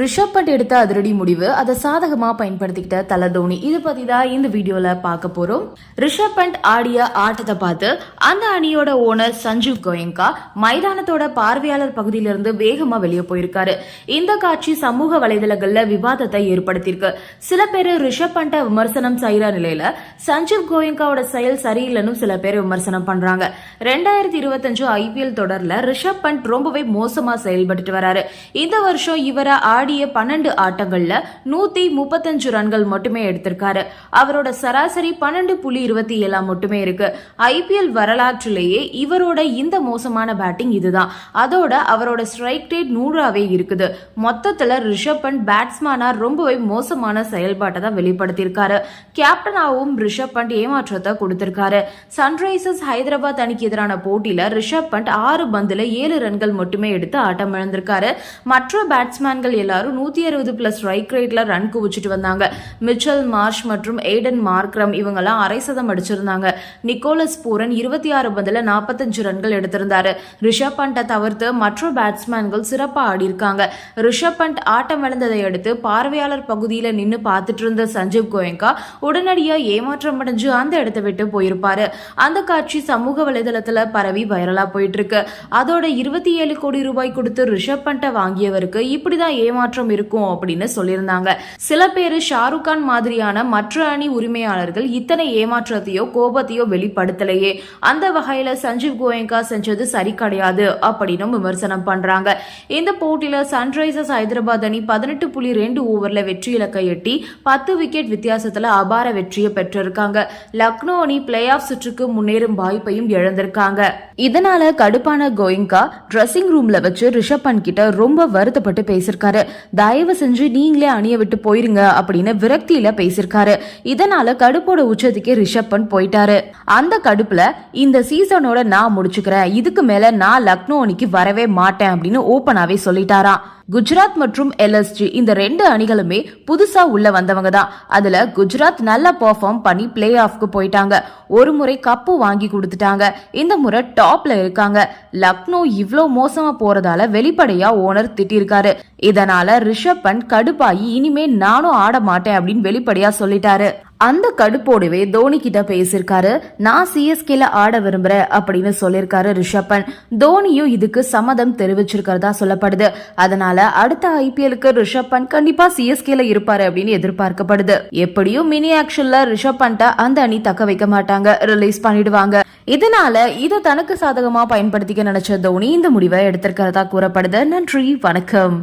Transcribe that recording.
ரிஷப் பண்ட் எடுத்த அதிரடி முடிவு அதை சாதகமா பயன்படுத்திக்கிட்ட தல தோனி இது பத்தி தான் இந்த வீடியோல பார்க்க போறோம். ரிஷப் பண்ட் ஆடிய ஆட்டத்தை பார்த்து அந்த அணியோட ஓனர் சஞ்சீவ் கோயங்கா மைதானத்தோட பார்வையாளர் பகுதியிலிருந்து வேகமா வெளியே போயிருக்காரு. இந்த காட்சி சமூக வலைதளங்கள்ல விவாதத்தை ஏற்படுத்தியிருக்கு. சில பேர் ரிஷப் பண்ட விமர்சனம் செய்யற நிலையில சஞ்சீவ் கோயங்காவோட செயல் சரியில்லைன்னு சில பேர் விமர்சனம் பண்றாங்க. ரெண்டாயிரத்தி இருபத்தஞ்சு ஐபிஎல் தொடர்ல ரிஷப் பண்ட் ரொம்பவே மோசமா செயல்பட்டு வராரு. இந்த வருஷம் இவரை ஆடிய பன்னெண்டு ஆட்டங்கள்ல நூத்தி முப்பத்தஞ்சு ரன்கள் மட்டுமே எடுத்திருக்காரு. அவரோட சராசரி பன்னெண்டு புள்ளி இருபத்தி ஏழாம் மட்டுமே இருக்கு. ஐபிஎல் வரலாற்றிலேயே இவரோட இந்த மோசமான பேட்டிங் இதுதான். அதோட அவரோட ஸ்ட்ரைக் ரேட் நூறாவே இருக்குது. மொத்தத்துல ரிஷப் பண்ட் பேட்ஸ்மேனா ரொம்பவே மோசமான செயல்பாட்டை தான் வெளிப்படுத்தியிருக்காரு. கேப்டனாகவும் ரிஷப் பண்ட் ஏமாற்றத்தை கொடுத்திருக்காரு. சன்ரைசர்ஸ் ஹைதராபாத் அணிக்கு எதிரான போட்டியில ரிஷப் பண்ட் ஆறு பந்துல ஏழு ரன்கள் மட்டுமே எடுத்து ஆட்டம் இழந்திருக்காரு மற்ற பேட்ஸ்மேன்கள் எல்லாரும் நூத்தி அறுபது பிளஸ் ஸ்ட்ரைக் ரேட்ல ரன் குவிச்சிட்டு வந்தாங்க. மிச்சல் மார்ஷ் மற்றும் ஏடன் மார்க்ரம் இவங்கெல்லாம் அரை சதம் அடிச்சிருந்தாங்க. நிக்கோலஸ் பூரன் இருபத்தி ஆறு பந்துல நாற்பத்தஞ்சு ரன்கள் எடுத்திருந்தாரு. ரிஷப் பண்டை தவிர்த்து மற்ற பேட்ஸ்மேன்கள் சிறப்பாக ஆடி இருக்காங்க ரிஷப் பண்ட் ஆட்டம் இழந்ததை அடுத்து பார்வையாளர் பகுதியில் நின்னு பார்த்துட்டு இருந்த சஞ்சீவ் கோயங்கா உடனடியா ஏமாற்றம் அடைஞ்சு அந்த இடத்தை விட்டு போயிருப்பாரு. அந்த காட்சி சமூக வலைதளத்துல பரவி வைரலா போயிட்டு இருக்கு. அதோட இருபத்தி ஏழு கோடி ரூபாய் கொடுத்து ரிஷப் பண்டை வாங்கியவருக்கு இப்படிதான் ஏமா ஏமாற்றம் இருக்கும் அப்படின்னு சொல்லியிருந்தாங்க. சில பேர் ஷாருக் கான் மாதிரியான மற்ற அணி உரிமையாளர்கள் இத்தனை ஏமாற்றத்தையோ கோபத்தையோ வெளிப்படுத்தலையே. அந்த வகையில சஞ்சீவ் கோயங்கா செஞ்சது சரி கிடையாது அப்படின்னு விமர்சனம் பண்றாங்க. இந்த போட்டியில சன்ரைசர்ஸ் ஹைதராபாத் அணி பதினெட்டு புள்ளி ரெண்டு ஓவர்ல வெற்றி இலக்கை எட்டி பத்து விக்கெட் வித்தியாசத்துல அபார வெற்றியை பெற்றிருக்காங்க. லக்னோ அணி பிளே ஆஃப் சுற்றுக்கு முன்னேறும் வாய்ப்பையும் இழந்திருக்காங்க. இதனால கடுப்பான கோயங்கா ட்ரெஸ்ஸிங் ரூம்ல வச்சு ரிஷப் பண்ட் கிட்ட ரொம்ப வருத்தப்பட்டு பேசியிருக்காரு. தயவு செஞ்சு நீங்களே அணிய விட்டு போயிருங்க அப்படின்னு விரக்தியில பேசியிருக்காரு. இதனால கடுப்போட உச்சத்துக்கே ரிஷப் பண்ட் போயிட்டாரு. அந்த கடுப்புல இந்த சீசனோட நான் முடிச்சுக்கிறேன். இதுக்கு மேல நான் லக்னோ அணிக்கு வரவே மாட்டேன் அப்படின்னு ஓப்பனாவே சொல்லிட்டாராம். குஜராத் மற்றும் எல்எஸ்ஜி இந்த ரெண்டு அணிகளுமே புதுசா உள்ள வந்தவங்க தான். அதுல குஜராத் நல்லா பெர்ஃபார்ம் பண்ணி பிளே ஆஃப்க்கு போயிட்டாங்க. ஒரு முறை கப்பு வாங்கி கொடுத்துட்டாங்க. இந்த முறை டாப்ல இருக்காங்க. லக்னோ இவ்வளோ மோசமா போறதால வெளிப்படையா ஓனர் திட்டிருக்காரு. இதனால ரிஷப் பண்ட் கடுப்பாயி இனிமே நானும் ஆட மாட்டேன் அப்படின்னு வெளிப்படையா சொல்லிட்டாரு. அந்த கடுப்போடவே தோனி கிட்ட பேசியிருக்காரு நான் சிஎஸ்கேல ஆட விரும்புறேன் அப்படின்னு சொல்லியிருக்காரு ரிஷப் பண்ட் தோனியும் இதுக்கு சம்மதம் தெரிவிச்சிருக்கிறதா சொல்லப்படுது. அதனால அடுத்த ஐபிஎலுக்கு ரிஷப் பண்ட் கண்டிப்பா சிஎஸ்கேல இருப்பாரு அப்படின்னு எதிர்பார்க்கப்படுது. எப்படியும் மினி ஆக்ஷன்ல ரிஷப் பண்ட அந்த அணி தக்க வைக்க மாட்டாங்க ரிலீஸ் பண்ணிடுவாங்க. இதனால இதை தனக்கு சாதகமா பயன்படுத்திக்க நினைச்ச தோனி இந்த முடிவை எடுத்திருக்கிறதா கூறப்படுது. நன்றி வணக்கம்.